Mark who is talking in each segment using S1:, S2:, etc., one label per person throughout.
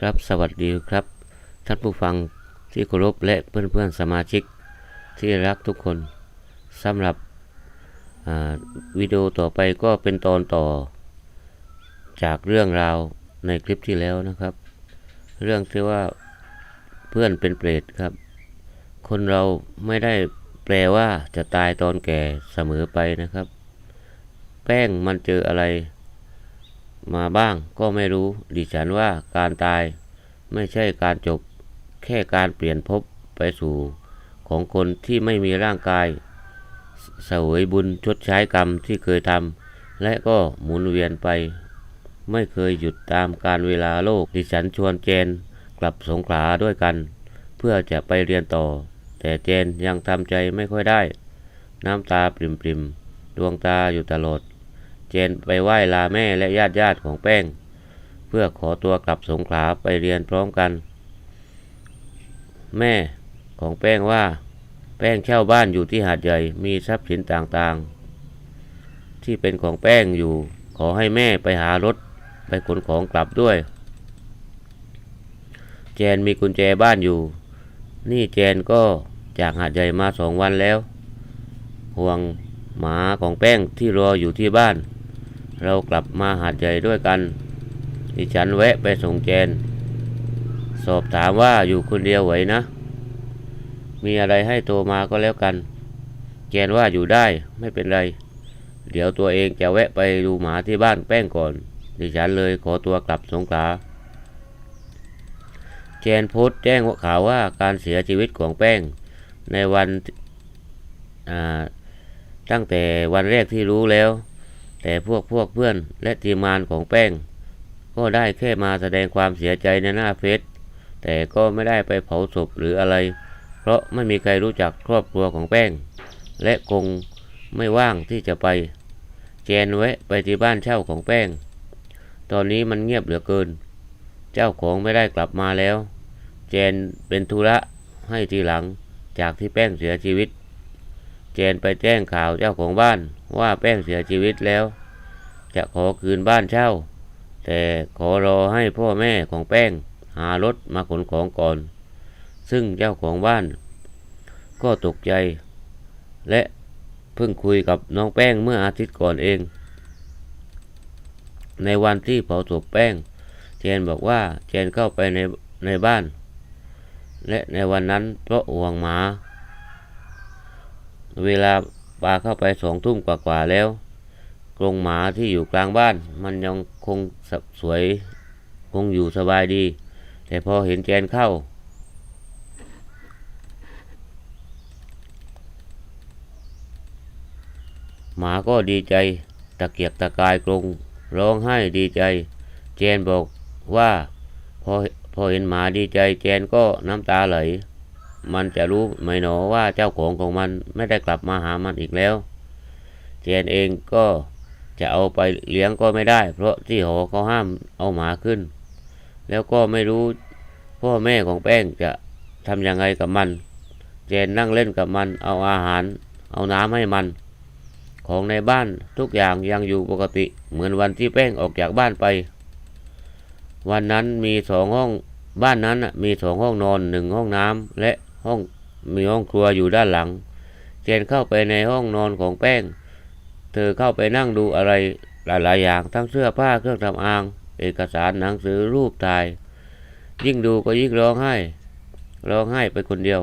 S1: ครับสวัสดีครับ ท่านผู้ฟังที่เคารพและเพื่อนๆสมาชิกที่รักทุกคนสำหรับวิดีโอต่อไปก็เป็นตอนต่อ จากเรื่องราวในคลิปที่แล้วนะครับ เรื่องที่ว่าเพื่อนเป็นเปรตครับ คนเราไม่ได้แปลว่าจะตายตอนแก่เสมอไปนะครับ แป้งมันเจออะไร มาบ้างก็ไม่รู้ ดิฉันว่าการตายไม่ใช่การจบ แค่การเปลี่ยนภพไปสู่ของคนที่ไม่มีร่างกายสเสวยบุญชดใช้กรรมที่เคยทำและก็หมุนเวียนไป ไม่เคยหยุดตามการเวลาโลก ดิฉันชวนเจนกลับสงขลาด้วยกัน เพื่อจะไปเรียนต่อ แต่เจนยังทำใจไม่ค่อยได้ น้ำตาปริมๆ ดวงตาอยู่ตลอด เจนไปไหว้ลาแม่และญาติญาติของแป้ง เพื่อขอตัวกลับสงขลาไปเรียนพร้อมกัน แม่ของแป้งว่า แป้งเช่าบ้านอยู่ที่หาดใหญ่มีทรัพย์สินต่างๆ ที่เป็นของแป้งอยู่ขอให้แม่ไปหารถไปขนของกลับด้วยแจนมีกุญแจบ้านอยู่ นี่แจนก็จากหาดใหญ่มาสองวันแล้ว ห่วงหมาของแป้งที่รออยู่ที่บ้าน เรากลับมาหาดใหญ่ด้วยกัน ดิฉันแวะไปส่งแจน สอบถามว่าอยู่คนเดียวไหวนะ มีอะไรให้โทรมาก็แล้วกันแจนว่าอยู่ได้ไม่เป็นไร เดี๋ยวตัวเองจะแวะไปดูหมาที่บ้านแป้งก่อน ดิฉันเลยขอตัวกลับสงขลาแจนโพสต์แจ้งว่าข่าวว่าการเสียชีวิตของแป้งในวันตั้งแต่วันแรกที่รู้แล้ว แต่พวกพวกเพื่อนและทีมงานของแป้ง ก็ได้แค่มาแสดงความเสียใจในหน้าเฟซแต่ก็ไม่ได้ไปเผาศพหรืออะไร เพราะไม่มีใครรู้จักครอบครัวของแป้ง และคงไม่ว่างที่จะไป แจนแวะไปที่บ้านเช่าของแป้ง ตอนนี้มันเงียบเหลือเกิน เจ้าของไม่ได้กลับมาแล้ว แจนเป็นธุระให้ทีหลังจากที่แป้งเสียชีวิต แจนไปแจ้งข่าวเจ้าของบ้านว่าแป้งเสียชีวิตแล้ว จะขอคืนบ้านเช่า แต่ขอรอให้พ่อแม่ของแป้งหารถมาขนของก่อน ซึ่งเจ้าของบ้าน ก็ตกใจ และเพิ่งคุยกับน้องแป้งเมื่ออาทิตย์ก่อนเอง ในวันที่เผาศพแป้งเจนบอกว่าเจนเข้าไปในในบ้าน และในวันนั้นเพราะห่วงหมา เวลาปาเข้าไปสองทุ่มกว่าๆแล้ว กรงหมาที่อยู่กลางบ้าน มันยังคงสสวยคงอยู่สบายดี แต่พอเห็นแจนเข้า หมาก็ดีใจตะเกียกตะกายกรงร้องไห้ดีใจเจนบอกว่าพอพอเห็นหมาดีใจเจนก็น้ำตาไหล มันจะรู้ไหมหนอว่าเจ้าของของมันไม่ได้กลับมาหามันอีกแล้วเจนเองก็ จะเอาไปเลี้ยงก็ไม่ได้ เพราะที่หอเขาห้ามเอาหมาขึ้น แล้วก็ไม่รู้พ่อแม่ของแป้งจะทำยังไงกับมัน เจนนั่งเล่นกับมัน เอาอาหาร เอาน้ำให้มัน ของในบ้านทุกอย่างยังอยู่ปกติ เหมือนวันที่แป้งออกจากบ้านไป วันนั้นมีสองห้องบ้านนั้นมีสองห้องนอนหนึ่งห้องน้ำและห้องมีห้องครัวอยู่ด้านหลัง เจนเข้าไปในห้องนอนของแป้ง เธอเข้าไปนั่งดูอะไรหลาย ๆ อย่างทั้งเสื้อผ้าเครื่องทำอาง เอกสารหนังสือรูปถ่าย ยิ่งดูก็ยิ่งร้องไห้ ร้องไห้ไปคนเดียว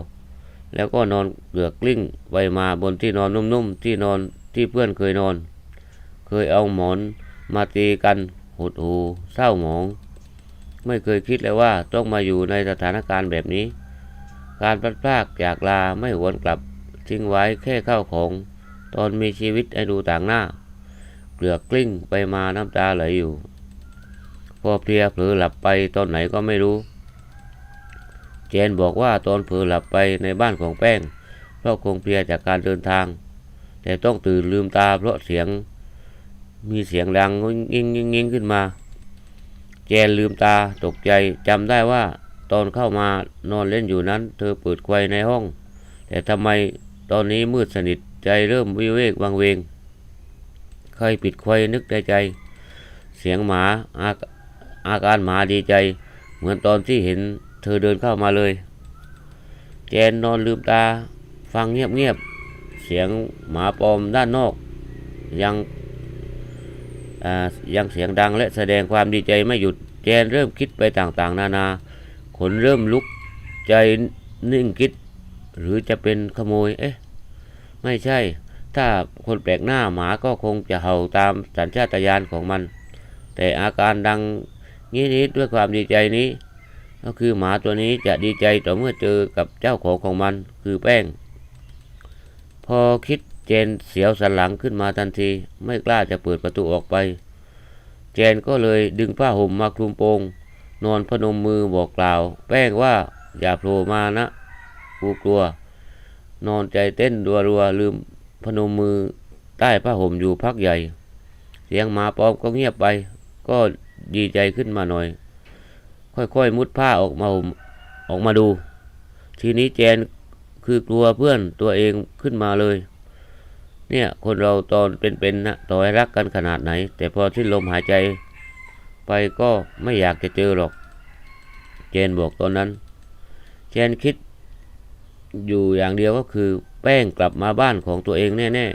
S1: แล้วก็นอนเกือกกลิ้งไปมาบนที่นอนนุ่ม ๆ ที่นอนที่เพื่อนเคยนอน เคยเอาหมอนมาตีกันหดหูเศร้าหมอง ไม่เคยคิดเลยว่าต้องมาอยู่ในสถานการณ์แบบนี้ การพลัดพรากจากลาไม่หวนกลับทิ้งไว้แค่เข้าของ ตอนมีชีวิตให้ดูต่างหน้า เกลือกกลิ้งไปมาน้ำตาไหลอยู่ พอเพลียเผลอหลับไปตอนไหนก็ไม่รู้ เจนบอกว่าตอนเผลอหลับไปในบ้านของแป้ง เพราะคงเพลียจากการเดินทาง แต่ต้องตื่นลืมตาเพราะเสียง มีเสียงดังงิ้งงิ้งงิ้งขึ้นมา เจนลืมตาตกใจจำได้ว่าตอนเข้ามานอนเล่นอยู่นั้น เธอเปิดไฟในห้อง แต่ทำไมตอนนี้มืดสนิท ใจเริ่มวิเวกวังเวงใครปิดไฟนึกในใจ เสียงหมาอาอาการหมาดีใจ เหมือนตอนที่เห็นเธอเดินเข้ามาเลย แจนนอนลืมตา ฟังเงียบๆ เสียงหมาปลอมด้านนอก ยังยังเสียงดังและแสดงความดีใจไม่หยุด แจนเริ่มคิดไปต่างๆ นานา ขนเริ่มลุกใจนิ่งคิด หรือจะเป็นขโมย เอ๊ะ ไม่ใช่ ถ้าคนแปลกหน้าหมาก็คงจะเห่าตามสัญชาตญาณของมัน แต่อาการดังนี้นี้ด้วยความดีใจนี้ ก็คือหมาตัวนี้จะดีใจต่อเมื่อเจอกับเจ้าของของมันคือแป้ง พอคิดเจนเสียวสันหลังขึ้นมาทันที ไม่กล้าจะเปิดประตูออกไป เจนก็เลยดึงผ้าห่มมาคลุมโปง นอนพนมมือบอกกล่าว แป้งว่าอย่าโผล่มานะกูกลัว นอนใจเต้นรัวๆลืมพนมมือใต้ผ้าห่มอยู่พักใหญ่ เสียงหมาปอมก็เงียบไป ก็ดีใจขึ้นมาหน่อย ค่อยๆมุดผ้าออกมาออกมาดู ทีนี้แจนคือกลัวเพื่อนตัวเองขึ้นมาเลย เนี่ยคนเราตอนเป็นๆนะต่อให้รักกันขนาดไหน แต่พอที่ลมหายใจ ไปก็ไม่อยากจะเจอหรอก เจนบอกตอนนั้น เจนคิด อยู่อย่างเดียวก็คือแป้งกลับมาบ้านของตัวเองแน่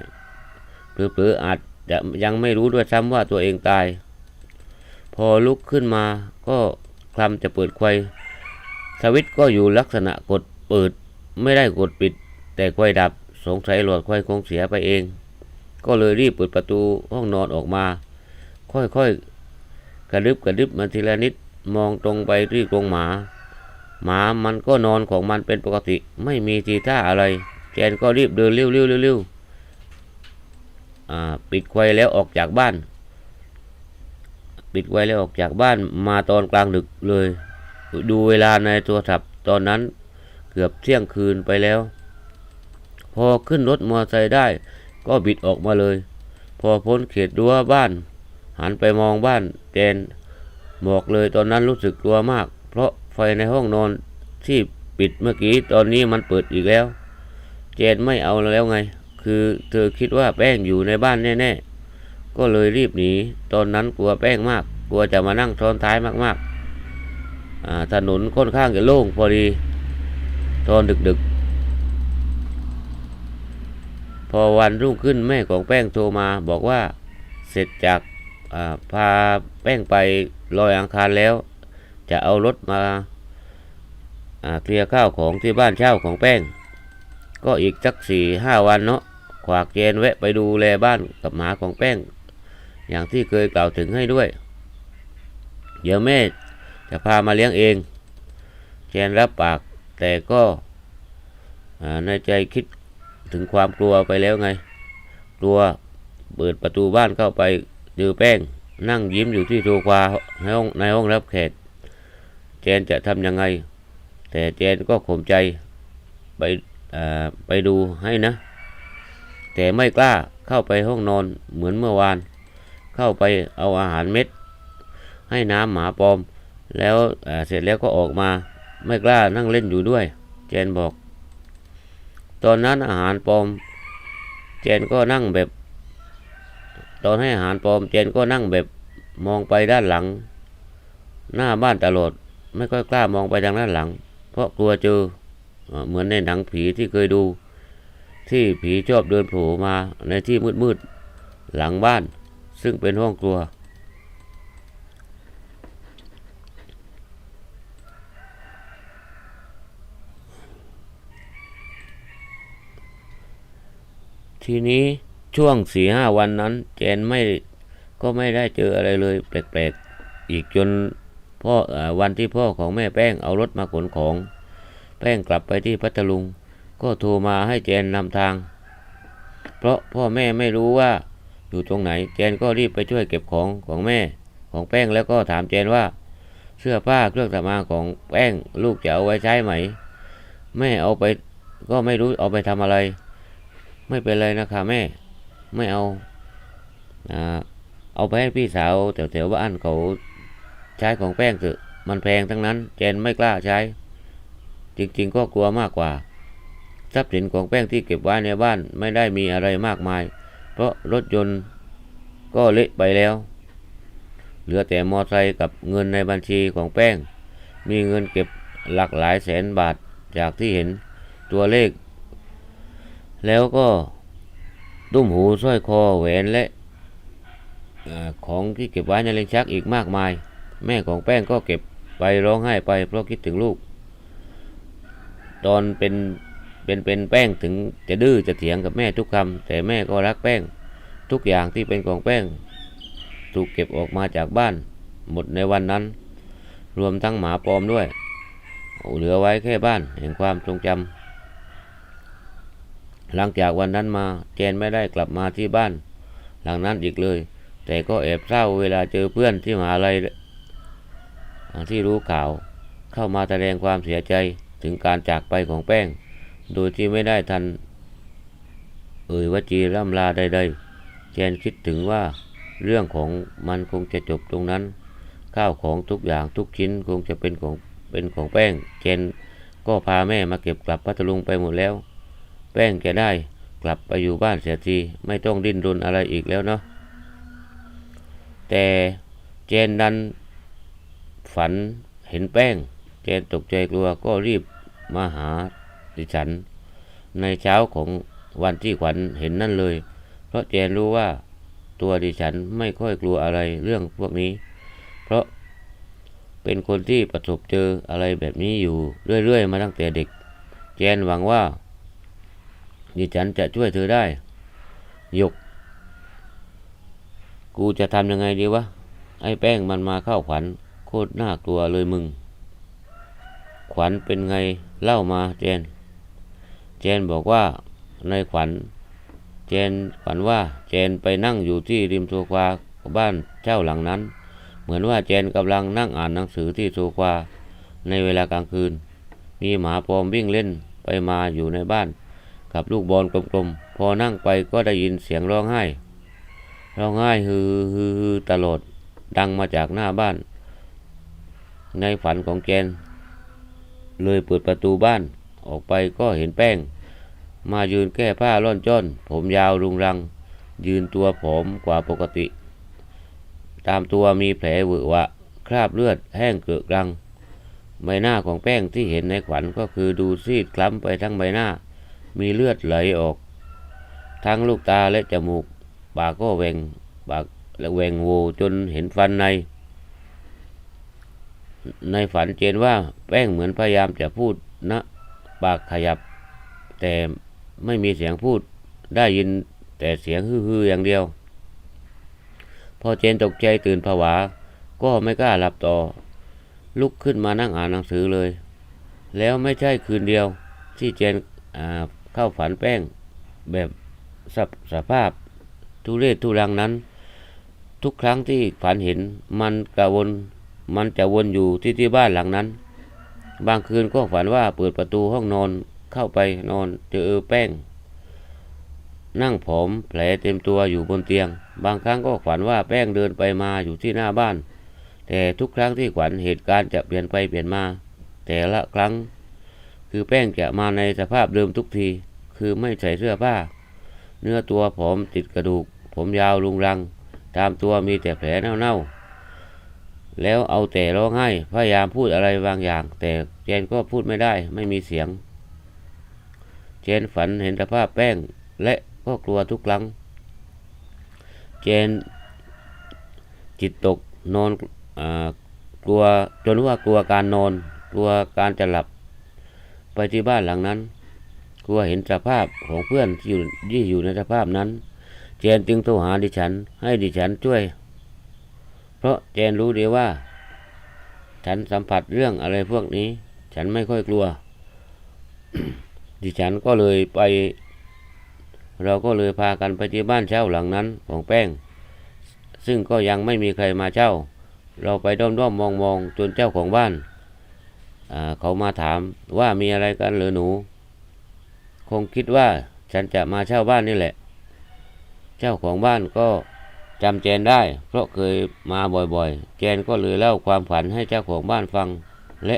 S1: ๆเผลอๆอาจจะยังไม่รู้ด้วยซ้ำว่าตัวเองตาย พอลุกขึ้นมาก็คลำจะเปิดไฟสวิตก็อยู่ลักษณะกดเปิดไม่ได้กดปิด แต่ไฟดับสงสัยหลอดไฟคงเสียไปเอง ก็เลยรีบเปิดประตูห้องนอนออกมา ค่อยๆกระดึบกระดึบมันทีละนิดมองตรงไปที่กรงหมา หมามันก็นอนของมันเป็นปกติ ไม่มีทีท่าอะไร แจนก็รีบเดินเร็วๆเร็วๆอ่าปิดไฟแล้วออกจากบ้าน ปิดไวแล้วออกจากบ้านมาตอนกลางดึกเลย ดูเวลาในโทรศัพท์ตอนนั้นเกือบเที่ยงคืนไปแล้ว พอขึ้นรถมอเตอร์ไซค์ได้ ก็บิดออกมาเลย พอพ้นเขตรั้วบ้าน หันไปมองบ้านแจนบอกเลยตอนนั้นรู้สึกกลัวมาก เพราะ ไฟในห้องนอนที่ปิดเมื่อกี้ตอนนี้มันเปิดอีกแล้ว เจนไม่เอาแล้วไง คือเธอคิดว่าแป้งอยู่ในบ้านแน่ๆ ก็เลยรีบหนี ตอนนั้นกลัวแป้งมาก กลัวจะมานั่งซ้อนท้ายมากๆถนนค่อนข้างจะโล่งพอดี ตอนดึกๆ พอวันรุ่งขึ้นแม่ของแป้งโทรมาบอกว่าเสร็จจากาพาแป้งไปลอยอังคารแล้ว จะเอารถมาเคลียร์ข้าวของที่บ้านเช่าของแป้ง ก็อีกสักสี่ห้าวันเนาะขวากเจนแวะไปดูแลบ้านกับหมาของแป้ง อย่างที่เคยกล่าวถึงให้ด้วย เดี๋ยวแม่จะพามาเลี้ยงเองแจนรับปากแต่ก็ในใจคิดถึงความกลัวไปแล้วไง กลัวเปิดประตูบ้านเข้าไปเจอแป้ง นั่งยิ้มอยู่ที่โซฟาในห้องในห้องรับแขก จนจะทำยังไง แต่แจนก็ข่มใจไปไปดูให้นะ แต่ไม่กล้าเข้าไปห้องนอนเหมือนเมื่อวาน เข้าไปเอาอาหารเม็ด ให้น้ำหมาปลอม แล้วเสร็จแล้วก็ออกมา ไม่กล้านั่งเล่นอยู่ด้วย เจนบอก ตอนนั้นอาหารปลอม เจนก็นั่งแบบ ตอนให้อาหารปลอม เจนก็นั่งแบบมองไปด้านหลัง หน้าบ้านตลอด ไม่ค่อยกล้ามองไปทางด้านหลัง เพราะกลัวเจอเหมือนในหนังผีที่เคยดู ที่ผีชอบเดินโผล่มาในที่มืดๆหลังบ้าน ซึ่งเป็นห้องครัว ทีนี้ช่วงสี่ห้าวันนั้นแจนไม่ก็ไม่ได้เจออะไรเลย แปลกๆ อีกจน พ่ออวันที่พ่อของแม่แป้งเอารถมาขนของ แป้งกลับไปที่พัทลุง ก็โทรมาให้แจนนำทาง เพราะพ่อแม่ไม่รู้ว่าอยู่ตรงไหน แจนก็รีบไปช่วยเก็บของของแม่ของแป้งแล้วก็ถามแจนว่า เสื้อผ้าเครื่องสำอางของแป้งลูกจะเอาไว้ใช้ไหม แม่เอาไปก็ไม่รู้เอาไปทำอะไร ไม่เป็นไรนะคะแม่ ไม่เอาอ่าเอาไปให้พี่สาวแถวๆบ้านเขา ใช้ของแป้งเถอะมันแพงทั้งนั้นแจนไม่กล้าใช้ จริงๆ ก็กลัวมากกว่า ทรัพย์สินของแป้งที่เก็บไว้ในบ้านไม่ได้มีอะไรมากมาย เพราะรถยนต์ก็เละไปแล้ว เหลือแต่มอไซค์กับเงินในบัญชีของแป้ง มีเงินเก็บหลักหลายแสนบาทจากที่เห็นตัวเลข แล้วก็ตุ้มหูสร้อยคอแหวนและของที่เก็บไว้ในเลนชักอีกมากมาย แม่ของแป้งก็เก็บไปร้องไห้ไป เพราะคิดถึงลูก ตอนเป็นเป็นเป็นแป้งถึงจะดื้อจะเถียงกับแม่ทุกคำแต่แม่ก็รักแป้ง ทุกอย่างที่เป็นของแป้ง ถูกเก็บออกมาจากบ้าน หมดในวันนั้น รวมทั้งหมาปลอมด้วยเหลือไว้แค่บ้านแห่งความทรงจำหลังจากวันนั้นมาเจนไม่ได้กลับมาที่บ้าน หลังนั้นอีกเลย แต่ก็แอบเศร้าเวลาเจอเพื่อนที่มหาลัย ที่รู้ข่าวเข้ามาแสดงความเสียใจถึงการจากไปของแป้ง โดยที่ไม่ได้ทัน เอ่ยวจีร่ำลาใดๆเจนคิดถึงว่าเรื่องของมันคงจะจบตรงนั้น ข้าวของทุกอย่างทุกชิ้นคงจะเป็นของเป็นของแป้งเจนก็พาแม่มาเก็บกลับพัทลุงไปหมดแล้ว แป้งจะได้กลับไปอยู่บ้านเสียทีไม่ต้องดิ้นรนอะไรอีกแล้วเนาะแต่เจนดัน ฝันเห็นแป้งเจนตกใจกลัวก็รีบมาหาดิฉัน ในเช้าของวันที่ขวัญเห็นนั่นเลย เพราะเจนรู้ว่าตัวดิฉันไม่ค่อยกลัวอะไรเรื่องพวกนี้ เพราะเป็นคนที่ประสบเจออะไรแบบนี้อยู่เรื่อยๆ มาตั้งแต่เด็กเจนหวังว่า ดิฉันจะช่วยเธอได้ยก กูจะทำยังไงดีวะ ไอ้แป้งมันมาเข้าขวัญ โคตรน่ากลัวเลยมึง ขวัญเป็นไงเล่ามาเจน เจนบอกว่าในขวัญ เจนฝันว่าเจนไปนั่งอยู่ที่ริมโซฟาบ้านเช่าหลังนั้น เหมือนว่าเจนกำลังนั่งอ่านหนังสือที่โซฟาในเวลากลางคืน มีหมาปอมวิ่งเล่นไปมาอยู่ในบ้าน กับลูกบอลกลมๆ พอนั่งไปก็ได้ยินเสียงร้องไห้ ร้องไห้ฮือฮือฮือตลอดดังมาจากหน้าบ้าน ในฝันของเจนเลยเปิดประตูบ้านออกไปก็เห็นแป้ง มายืนแก้ผ้าล่อนจ้อน ผมยาวรุงรัง ยืนตัวผอมกว่าปกติ ตามตัวมีแผลเวอะวะ คราบเลือดแห้งเกลือกรัง ใบหน้าของแป้งที่เห็นในขวัญก็คือดูซีดคล้ำไปทั้งใบหน้า มีเลือดไหลออก ทั้งลูกตาและจมูกปากก็แหวงปากและแหวงโวจนเห็นฟันใน ในฝันเจนว่าแป้งเหมือนพยายามจะพูดนะปากขยับ แต่ไม่มีเสียงพูดได้ยินแต่เสียงฮือๆอย่างเดียว พอเจนตกใจตื่นผวา ก็ไม่กล้าหลับต่อ ลุกขึ้นมานั่งอ่านหนังสือเลย แล้วไม่ใช่คืนเดียว ที่เจนเข้าฝันแป้งแบบสภสภาพทุเรศทุรังนั้น ทุกครั้งที่ฝันเห็นมันกระวน มันจะวนอยู่ที่ที่บ้านหลังนั้น บางคืนก็ฝันว่าเปิดประตูห้องนอนเข้าไปนอนเจอแป้ง นั่งผอมแผลเต็มตัวอยู่บนเตียง บางครั้งก็ฝันว่าแป้งเดินไปมาอยู่ที่หน้าบ้าน แต่ทุกครั้งที่ฝันเหตุการณ์จะเปลี่ยนไปเปลี่ยนมา แต่ละครั้ง คือแป้งจะมาในสภาพเดิมทุกที คือไม่ใส่เสื้อผ้า เนื้อตัวผอมติดกระดูก ผมยาวรุงรัง ตามตัวมีแต่แผลเน่าๆ แล้วเอาแต่ร้องไห้ พยายามพูดอะไรบางอย่าง แต่เจนก็พูดไม่ได้ ไม่มีเสียง เจนฝันเห็นสภาพแป้ง และก็กลัวทุกครั้ง เจนจิตตกนอนอกลัวจนว่ากลัวการนอน กลัวการจะหลับ ไปที่บ้านหลังนั้น กลัวเห็นสภาพของเพื่อนที่อยู่ที่อยู่ในสภาพนั้น เจนจึงโทรหาดิฉัน ให้ดิฉันช่วย เพราะเจนรู้ดีว่า ฉันสัมผัสเรื่องอะไรพวกนี้ ฉันไม่ค่อยกลัว ดิฉันก็เลยไป เราก็เลยพากันไปที่บ้านเช่าหลังนั้นของแป้ง ซึ่งก็ยังไม่มีใครมาเช่า เราไปด้อมด้อมมองมองๆจนเจ้าของบ้าน เขามาถามว่ามีอะไรกันหรือหนู คงคิดว่าฉันจะมาเช่าบ้านนี่แหละ เจ้าของบ้านก็ จำแจนได้ เพราะเคยมาบ่อยๆ แจนก็เลยเล่าความฝันให้เจ้าของบ้านฟัง และ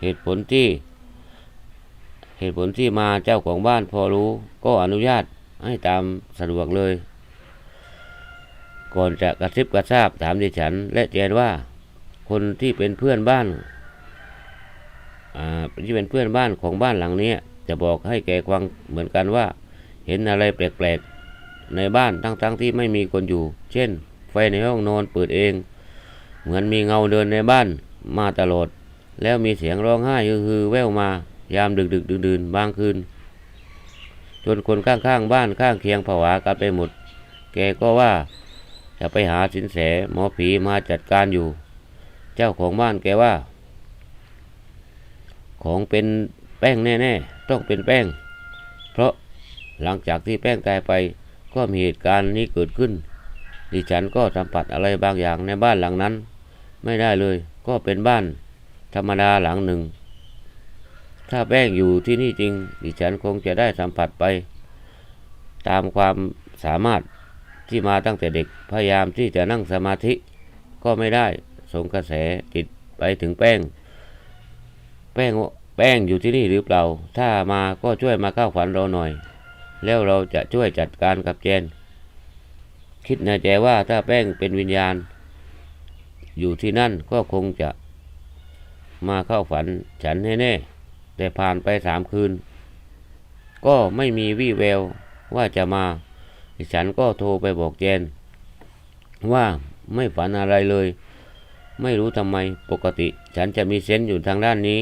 S1: เหตุผลที่ เหตุผลที่มาเจ้าของบ้านพอรู้ ก็อนุญาตให้ตามสะดวกเลย ก่อนจะกระซิบกระซาบถามดิฉัน และแจนว่า คนที่เป็นเพื่อนบ้านอ่าที่เป็นเพื่อนบ้านของบ้านหลังนี้จะบอกให้แกฟังเหมือนกันว่า เห็นอะไรแปลกๆ ในบ้านทั้งๆที่ไม่มีคนอยู่ เช่น ไฟในห้องนอนเปิดเอง เหมือนมีเงาเดินในบ้านมาตลอด แล้วมีเสียงร้องไห้ฮือๆแว่วมายามดึกดึกๆดื่นๆบางคืน จนคนข้างๆบ้านข้างเคียงผวากันไปหมด แกก็ว่าจะไปหาสินแสหมอผีมาจัดการอยู่ เจ้าของบ้านแกว่า ของเป็นแป้งแน่ๆ ต้องเป็นแป้ง เพราะหลังจากที่แป้งตายไป ก็มีเหตุการณ์นี้เกิดขึ้น ดิฉันก็สัมผัสอะไรบางอย่างในบ้านหลังนั้น ไม่ได้เลย ก็เป็นบ้านธรรมดาหลังหนึ่ง ถ้าแป้งอยู่ที่นี่จริง ดิฉันคงจะได้สัมผัสไป ตามความสามารถที่มาตั้งแต่เด็กพยายามที่จะนั่งสมาธิ ก็ไม่ได้ส่งกระแสจิตไปถึงแป้ง แป้งแป้งอยู่ที่นี่หรือเปล่า ถ้ามาก็ช่วยมาเข้าฝันเราหน่อย แล้วเราจะช่วยจัดการกับเจน คิดในใจว่าถ้าแป้งเป็นวิญญาณ อยู่ที่นั่นก็คงจะมาเข้าฝันฉันแน่ๆแต่ผ่านไปสามคืน ก็ไม่มีวี่แววว่าจะมา ฉันก็โทรไปบอกเจน ว่าไม่ฝันอะไรเลย ไม่รู้ทำไมปกติฉันจะมีเซนส์อยู่ทางด้านนี้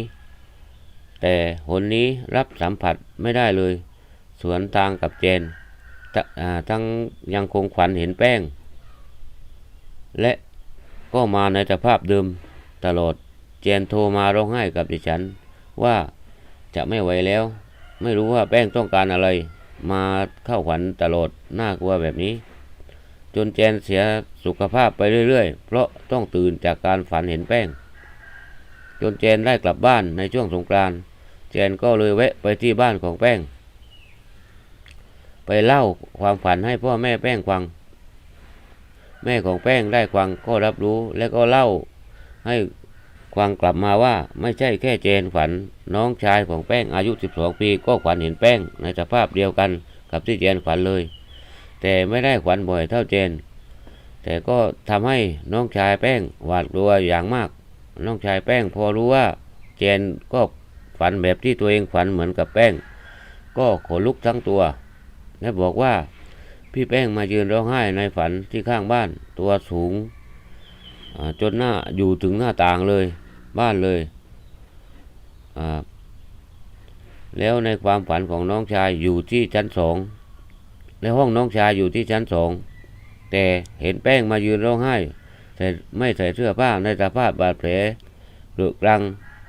S1: แต่หนนี้รับสัมผัสไม่ได้เลย สวนทางกับเจนทั้งยังคงฝันเห็นแป้ง และก็มาในสภาพเดิมตลอดเจนโทรมาร้องไห้กับดิฉัน ว่าจะไม่ไหวแล้ว ไม่รู้ว่าแป้งต้องการอะไร มาเข้าขวัญตลอดน่ากลัวแบบนี้ จนเจนเสียสุขภาพไปเรื่อยๆ เพราะต้องตื่นจากการฝันเห็นแป้ง จนเจนได้กลับบ้านในช่วงสงกรานต์เจนก็เลยแวะไปที่บ้านของแป้ง ไปเล่าความฝันให้พ่อแม่แป้งฟัง แม่ของแป้งได้ฟังก็รับรู้และก็เล่าให้ฟังกลับมาว่าไม่ใช่แค่เจนฝันน้องชายของแป้งอายุ 12 ปี ก็ฝันเห็นแป้งในสภาพเดียวกันกับที่เจนฝันเลย แต่ไม่ได้ฝันบ่อยเท่าเจน แต่ก็ทำให้น้องชายแป้งหวาดกลัวอย่างมาก น้องชายแป้งพอรู้ว่าเจนก็ฝันแบบที่ตัวเองฝันเหมือนกับแป้ง ก็ขนลุกทั้งตัว และบอกว่าพี่แป้งมายืนร้องไห้ในฝันที่ข้างบ้านตัวสูงจนหน้าอยู่ถึงหน้าต่างเลยบ้านเลยแล้วในความฝันของน้องชายอยู่ที่ชั้นสองในห้องน้องชายอยู่ที่ชั้นสองแต่เห็นแป้งมายืนร้องไห้แต่ไม่ใส่เสื้อผ้าในสภาพบาดแผลหรือกรัง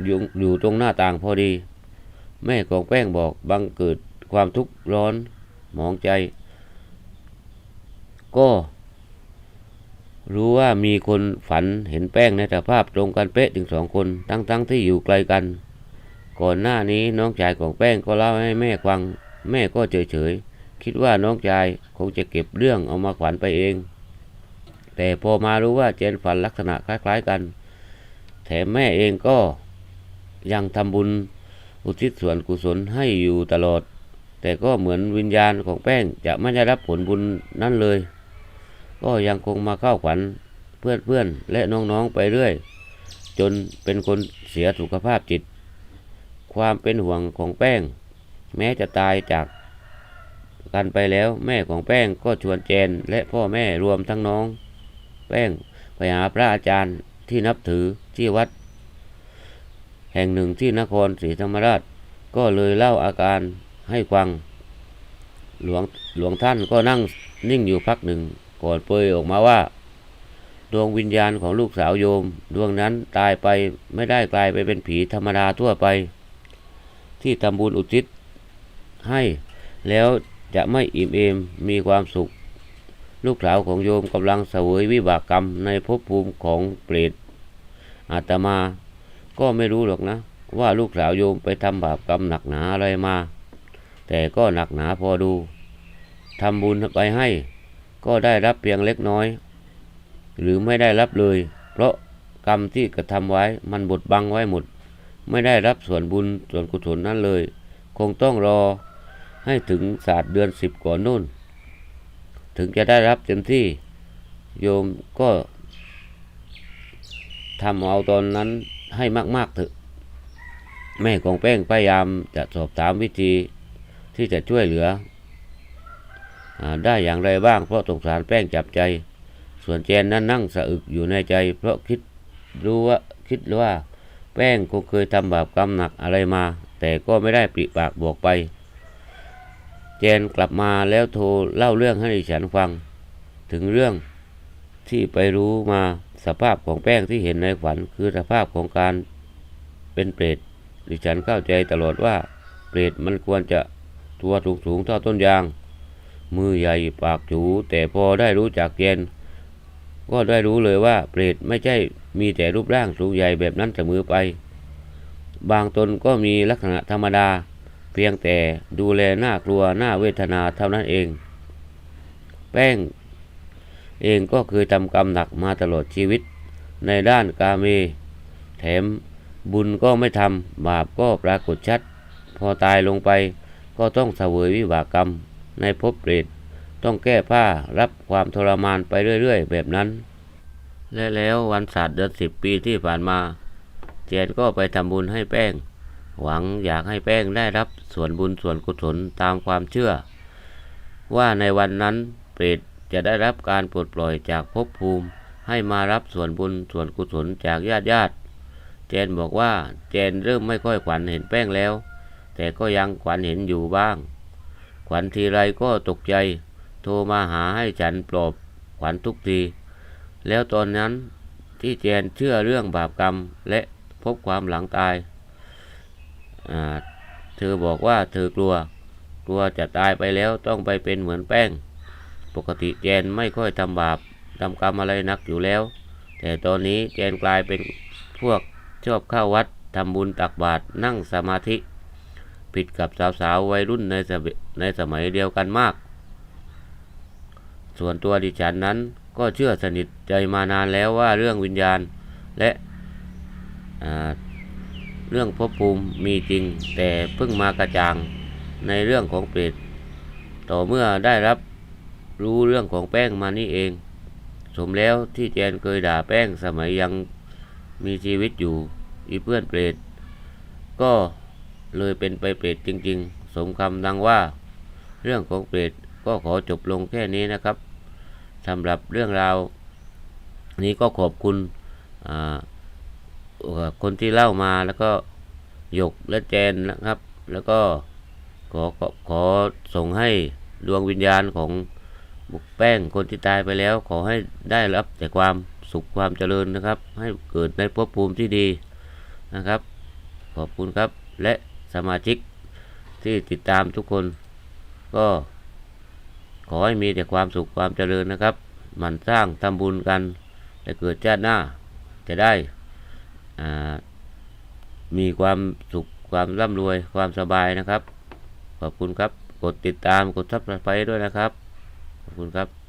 S1: อยู่อยู่ตรงหน้าต่างพอดี แม่ของแป้งบอกบังเกิดความทุกข์ร้อน มองใจ ก็รู้ว่ามีคนฝันเห็นแป้งในสภาพตรงกันเป๊ะถึงสองคน ทั้งๆทที่อยู่ไกลกัน ก่อนหน้านี้น้องชายของแป้งก็เล่าให้แม่ฟัง แม่ก็เฉยๆ คิดว่าน้องชายคงจะเก็บเรื่องเอามาฝันไปเอง แต่พอมารู้ว่าเจนฝันลักษณะคล้ายๆกัน แถมแม่เองก็ยังทำบุญอุทิศส่วนกุศลให้อยู่ตลอด แต่ก็เหมือนวิญญาณของแป้งจะไม่ได้รับผลบุญนั้นเลย ก็ยังคงมาเข้าขวัญเพื่อนๆและน้องๆไปเรื่อย จนเป็นคนเสียสุขภาพจิต ความเป็นห่วงของแป้ง แม้จะตายจากกันไปแล้วแม่ของแป้งก็ชวนเจนและพ่อแม่รวมทั้งน้อง แป้งไปหาพระอาจารย์ที่นับถือที่วัด แห่งหนึ่งที่นครศรีธรรมราช ก็เลยเล่าอาการ ให้ฟัง หลวงหลวงท่านก็นั่งนิ่งอยู่พักหนึ่ง ก่อนเปยออกมาว่า ดวงวิญญาณของลูกสาวโยม ดวงนั้นตายไปไม่ได้กลายไปเป็นผีธรรมดาทั่วไป ที่ทำบุญอุทิศให้แล้วจะไม่อิ่มเอมมีความสุข ลูกสาวของโยมกำลังเสวยวิบากกรรมในภพภูมิของเปรตอาตมา ก็ไม่รู้หรอกนะ ว่าลูกสาวโยมไปทำบาปกรรมหนักหนาอะไรมา แต่ก็หนักหนาพอดูทำบุญไปให้ ก็ได้รับเพียงเล็กน้อย หรือไม่ได้รับเลย เพราะกรรมที่กระทำไว้มันบดบังไว้หมด ไม่ได้รับส่วนบุญส่วนกุศลนั้นเลย คงต้องรอให้ถึงศาสตร์เดือนสิบก่อนนู่น ถึงจะได้รับเต็มที่โยมก็ทำเอาตอนนั้นให้มาก ๆเถอะ แม่ของแป้งพยายามจะสอบถามวิธี ที่จะช่วยเหลืออได้อย่างไรบ้าง เพราะสงสารแป้งจับใจ ส่วนแจนนั้นนั่งสะอึกอยู่ในใจ เพราะคิดรู้ว่าคิดว่า แป้งคงเคยทำบาปกรรมหนักอะไรมา แต่ก็ไม่ได้ปริปากบอกไปเจนกลับมาแล้วโทรเล่าเรื่องให้ฉันฟัง ถึงเรื่องที่ไปรู้มาสภาพของแป้งที่เห็นในฝันคือสภาพของการเป็นเปรตดิฉันเข้าใจตลอดว่าเปรตมันควรจะ ตัวสูงสูงๆเท่าต้นยาง มือใหญ่ปากจูแต่พอได้รู้จักเจนก็ได้รู้เลยว่าเปรตไม่ใช่มีแต่รูปร่างสูงใหญ่แบบนั้นเสมอไป บางตนก็มีลักษณะธรรมดา เพียงแต่ดูแลน่ากลัวน่าเวทนาเท่านั้นเอง แป้งเองก็เคยทำกรรมหนักมาตลอดชีวิต ในด้านกาเม แถมบุญก็ไม่ทำบาปก็ปรากฏชัด พอตายลงไป ก็ต้องเสวยวิบากกรรมในภพเปรตต้องแก้ผ้ารับความทรมานไปเรื่อย ๆ แบบนั้น และแล้ววันศาสตร์เดือนสิบปีที่ผ่านมา เจนก็ไปทำบุญให้แป้ง หวังอยากให้แป้งได้รับส่วนบุญส่วนกุศลตามความเชื่อ ว่าในวันนั้นเปรตจะได้รับการปลดปล่อยจากภพภูมิ ให้มารับส่วนบุญส่วนกุศลจากญาติญาติๆเจนบอกว่าเจนเริ่มไม่ค่อยขวัญเห็นแป้งแล้ว แต่ก็ยังขวัญเห็นอยู่บ้าง ขวัญทีไรก็ตกใจ โทรมาหาให้ฉันปลอบขวัญทุกที แล้วตอนนั้นที่เจนเชื่อเรื่องบาปกรรมและพบความหลังตาย เธอบอกว่าเธอกลัว กลัวจะตายไปแล้วต้องไปเป็นเหมือนแป้ง ปกติเจนไม่ค่อยทำบาปทำกรรมอะไรนักอยู่แล้ว แต่ตอนนี้เจนกลายเป็นพวกชอบเข้าวัดทำบุญตักบาตรนั่งสมาธิ ผิดกับสาวๆวัยรุ่นในสในสมัยเดียวกันมาก ส่วนตัวดิฉันนั้นก็เชื่อสนิทใจมานานแล้วว่าเรื่องวิญญาณและเรื่องภพภูมิมีจริง แต่เพิ่งมากระจ่างในเรื่องของเปรตต่อเมื่อได้รับรู้เรื่องของแป้งมานี่เอง สมแล้วที่แจนเคยด่าแป้งสมัยยังมีชีวิตอยู่อีเพื่อนเปรตก็ เลยเป็นไปเปรตจริง ๆ สมคำดังว่า เรื่องของเปรตก็ขอจบลงแค่นี้นะครับสำหรับเรื่องราวนี้ก็ขอบคุณคนที่เล่ามาแล้วก็หยกและแจนนะครับ แล้วก็ขอขอขอส่งให้ดวงวิญญาณของบุกแป้งคนที่ตายไปแล้ว ขอให้ได้รับแต่ความสุขความเจริญนะครับ ให้เกิดในภพภูมิที่ดีนะครับ ขอบคุณครับและ สมาชิกที่ติดตามทุกคน ก็ขอให้มีแต่ความสุขความเจริญนะครับมันสร้างทำบุญกันและเกิดชาติหน้า จะได้มีความสุขความร่ำรวยความสบายนะครับ ขอบคุณครับ กดติดตามกดซับสไครต์ด้วยนะครับ ขอบคุณครับ